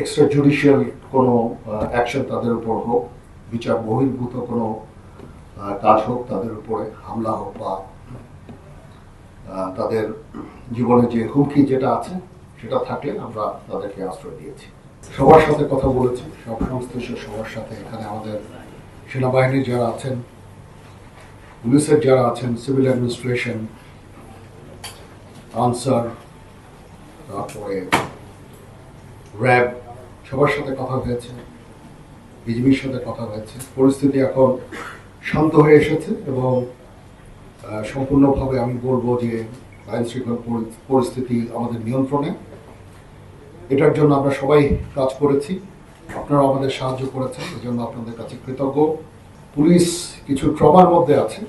Extra judicial কোনো action তাদের উপর হোক, বিচার বহির্ভূত কোনো কাজ হোক তাদের উপরে, হামলা হোক বা তাদের জীবনে যে হুমকি যেটা আছে, সেটা থাকলে আমরা তাদেরকে আশ্রয় দিয়েছি। সবার সাথে কথা বলেছি, সব সংশ্লিষ্ট সবার সাথে। এখানে আমাদের সেনাবাহিনীর যারা আছেন, পুলিশের যারা আছেন সিভিল অ্যাডমিনিস্ট্রেশন আনসার, তারপরে র্যাব সবার সাথে কথা হয়েছে বিজিবির সাথে কথা হয়েছে। পরিস্থিতি এখন শান্ত হয়ে এসেছে এবং সম্পূর্ণভাবে আমি বলব যে আইন শৃঙ্খলা পরি- পরিস্থিতি আমাদের নিয়ন্ত্রণে। এটার জন্য আমরা সবাই কাজ করেছি। আপনারা আমাদের সাহায্য করেছেন এই জন্য আপনাদের কাছে কৃতজ্ঞ। পুলিশ কিছু ট্রমার মধ্যে আছে।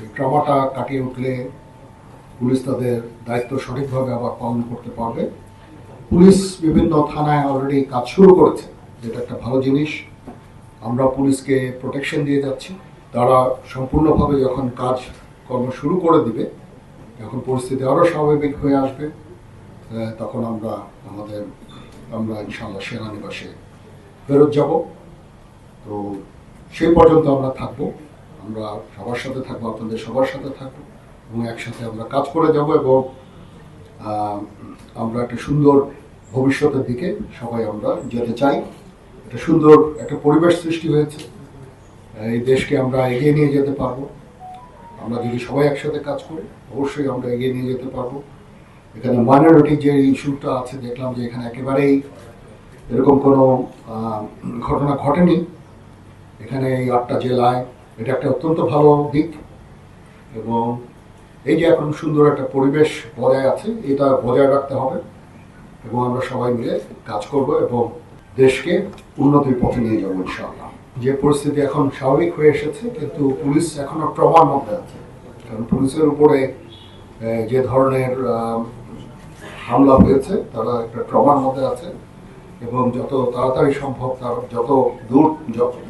এই ট্রমাটা কাটিয়ে উঠলে পুলিশ তাদের দায়িত্ব সঠিকভাবে আবার পালন করতে পারবে। পুলিশ বিভিন্ন থানায় অলরেডি কাজ শুরু করেছে। যেটা একটা ভালো জিনিস। আমরা পুলিশকে প্রোটেকশন দিয়ে যাচ্ছি। তারা সম্পূর্ণভাবে যখন কাজ কর্ম শুরু করে দিবে, যখন পরিস্থিতি আরও স্বাভাবিক হয়ে আসবে তখন আমরা আমাদের, আমরা ইনশাল্লাহ সেনানিবাসে ফেরত যাব। তো সেই পর্যন্ত আমরা থাকব। আমরা সবার সাথে থাকব, আপনাদের সবার সাথে থাকব এবং একসাথে আমরা কাজ করে যাব এবং আমরা একটা সুন্দর ভবিষ্যতের দিকে সবাই আমরা যেতে চাই। একটা সুন্দর একটা পরিবেশ সৃষ্টি হয়েছে। এই দেশকে আমরা এগিয়ে নিয়ে যেতে পারব। আমরা যদি সবাই একসাথে কাজ করি, অবশ্যই আমরা এগিয়ে নিয়ে যেতে পারব। এখানে মাইনরিটি যে ইস্যুটা আছে, দেখলাম যে এখানে একেবারেই এরকম কোনো ঘটনা ঘটেনি। এখানে এই আটটা জেলায় এটা একটা অত্যন্ত ভালো দিক এবং এই যে এখন সুন্দর একটা পরিবেশ বজায় আছে, এটা বজায় রাখতে হবে এবং আমরা সবাই মিলে কাজ করব এবং দেশকে উন্নতির পথে নিয়ে যাব ইনশাআল্লাহ। যে পরিস্থিতি এখন স্বাভাবিক হয়ে এসেছে, কিন্তু পুলিশ এখনও ট্রমার মধ্যে আছে। কারণ পুলিশের উপরে যে ধরনের হামলা হয়েছে, তারা একটা ট্রমার মধ্যে আছে এবং যত তাড়াতাড়ি সম্ভব তার, যত দূর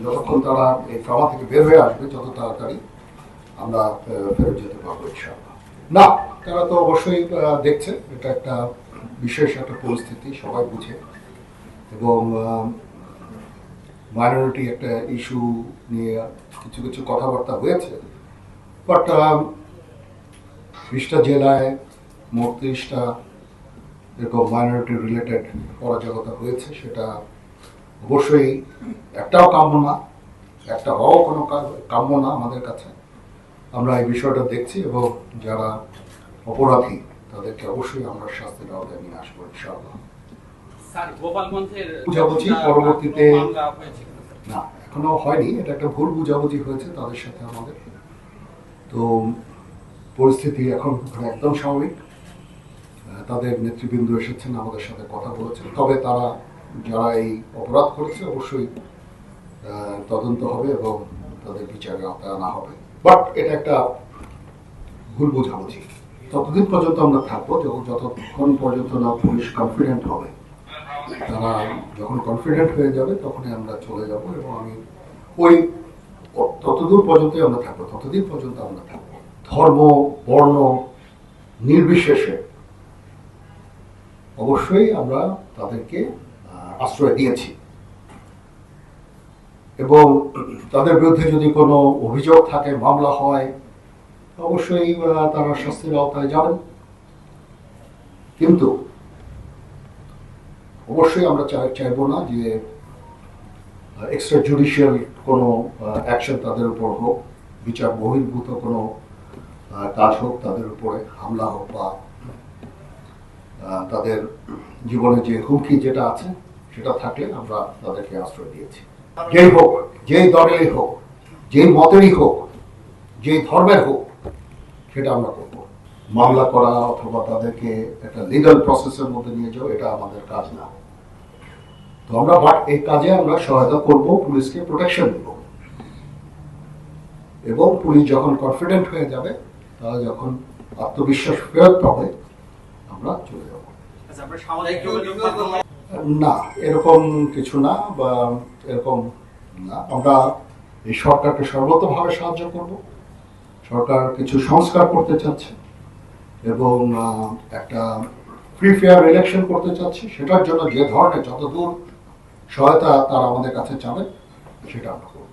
যতক্ষণ তারা এই ট্রমা থেকে বের হয়ে আসবে যত তাড়াতাড়ি আমরা ফেরত যেতে পারব, ইনশাআল্লাহ। না, তারা তো অবশ্যই দেখছে। এটা একটা বিশেষ একটা পরিস্থিতি, সবাই বুঝে। এবং মাইনরিটি একটা ইস্যু নিয়ে কিছু কিছু কথাবার্তা হয়েছে। বাট বিশটা জেলায় মোট তিরিশটা এরকম মাইনরিটি রিলেটেড অরাজকতা হয়েছে, সেটা অবশ্যই একটাও কাম্য না একটা হওয়াও কোনো কাম্য না আমাদের কাছে। আমরা এই বিষয়টা দেখছি এবং যারা অপরাধী তাদেরকে অবশ্যই আমরা শাস্তির আওতায় নিয়ে আসব ইনশাআল্লাহ। বুঝাবুঝি পরবর্তীতে-? না এখনও হয়নি এটা একটা ভুল বুঝাবুঝি হয়েছে তাদের সাথে আমাদের। তো পরিস্থিতি এখন একদম স্বাভাবিক। তাদের নেতৃবৃন্দ এসেছেন আমাদের সাথে কথা বলেছেন। তবে তারা যারা এই অপরাধ করেছে অবশ্যই তদন্ত হবে এবং তাদের বিচারে আওতায় আনা হবে। বাট এটা একটা ভুল বোঝাবুঝি। ততদিন পর্যন্ত আমরা থাকব, যখন যতক্ষণ পর্যন্ত না পুলিশ কনফিডেন্ট হবে, তারা যখন কনফিডেন্ট হয়ে যাবে, তখনই আমরা চলে যাব এবং আমি ওই ততদূর পর্যন্তই আমরা থাকব, ততদিন পর্যন্ত আমরা থাকব। ধর্ম, বর্ণ, নির্বিশেষে অবশ্যই আমরা তাদেরকে আশ্রয় দিয়েছি। এবং তাদের বিরুদ্ধে যদি কোনো অভিযোগ থাকে, মামলা হয়, অবশ্যই তারা শাস্তির আওতায় যাবেন। কিন্তু অবশ্যই আমরা চাই, চাইব না যে এক্সট্রা জুডিশিয়াল কোনো অ্যাকশন তাদের উপর হোক, বিচার বহির্ভূত কোনো কাজ হোক, তাদের উপরে হামলা হোক বা তাদের জীবনে যে হুমকি যেটা আছে, সেটা থাকলে আমরা তাদেরকে আশ্রয় দিয়েছি। যেই হোক, যেই দলেরই হোক, যেই মতেরই হোক, যেই ধর্মের হোক, সেটা আমরা করব। মামলা করা অথবা তাদেরকে একটা লিগাল প্রসেসের মধ্যে নিয়ে যাওয়া এটা আমাদের কাজ না। তো আমরা বাট এই কাজে আমরা সহায়তা করব, পুলিশকে প্রোটেকশন দেব। এবং পুলিশ যখন কনফিডেন্ট হয়ে যাবে, তারা যখন আত্মবিশ্বাস ফেরত পাবে, আমরা চলে যাব। না এরকম কিছু না বা এরকম না। আমরা এই সরকারকে সর্বতভাবে সাহায্য করব। সরকার কিছু সংস্কার করতে চাচ্ছে এবং একটা ফ্রি ফেয়ার ইলেকশন করতে চাচ্ছে। সেটার জন্য যে ধরনের যতদূর সহায়তা তারা আমাদের কাছে চাবে সেটা আমরা করব।